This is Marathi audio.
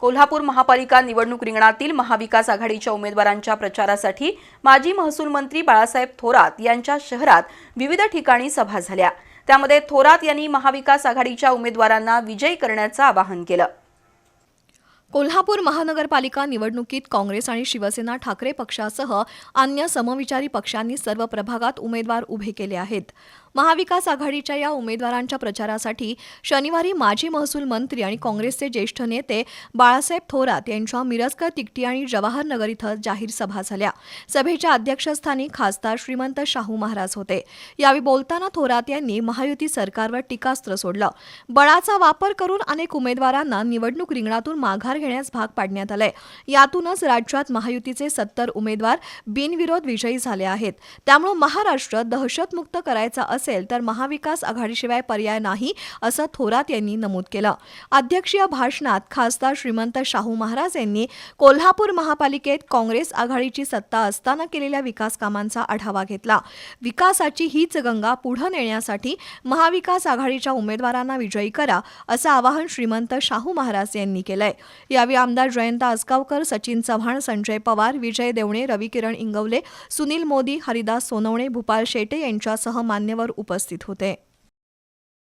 कोल्हापूर महापालिका निवडणूक रिंगणातील महाविकास आघाडीच्या उमेदवारांच्या प्रचारासाठी माजी महसूल मंत्री बाळासाहेब थोरात यांच्या शहरात विविध ठिकाणी सभा झाल्या. त्यामध्ये थोरात यांनी महाविकास आघाडीच्या उमेदवारांना विजयी करण्याचं आवाहन केलं. कोल्हापूर महानगरपालिका निवडणुकीत काँग्रेस आणि शिवसेना ठाकरे पक्षासह अन्य समविचारी पक्षांनी सर्व प्रभागात उमेदवार उभे केले आहेत. महाविकास आघाडीच्या या उमेदवारांच्या प्रचारासाठी शनिवारी माजी महसूल मंत्री आणि काँग्रेसचे ज्येष्ठ नेते बाळासाहेब थोरात यांच्या मिरजकर तिकटी आणि जवाहरनगर इथं जाहीर सभा झाल्या. सभेच्या अध्यक्षस्थानी खासदार श्रीमंत शाहू महाराज होते. यावेळी बोलताना थोरात यांनी महायुती सरकारवर टीकास्त्र सोडलं. बळाचा वापर करून अनेक उमेदवारांना निवडणूक रिंगणातून माघार घेण्यास भाग पाडण्यात आलंय. यातूनच राज्यात महायुतीचे सत्तर उमेदवार बिनविरोध विजयी झाले आहेत. त्यामुळे महाराष्ट्र दहशतमुक्त करायचा असेल तर महाविकास आघाडीशिवाय पर्याय नाही असं थोरात यांनी नमूद केलं. अध्यक्षीय भाषणात खासदार श्रीमंत शाहू महाराज यांनी कोल्हापूर महापालिकेत काँग्रेस आघाडीची सत्ता असताना केलेल्या विकास कामांचा आढावा घेतला. विकासाची हीच गंगा पुढे नेण्यासाठी महाविकास आघाडीच्या उमेदवारांना विजयी करा असं आवाहन श्रीमंत शाहू महाराज यांनी केलंय. यावेळी आमदार जयंत आसगावकर सचिन चव्हाण संजय पवार विजय देवणे रविकिरण इंगवले सुनील मोदी हरिदास सोनवणे भूपाल शेटे यांच्यासह मान्यवर उपस्थित होते.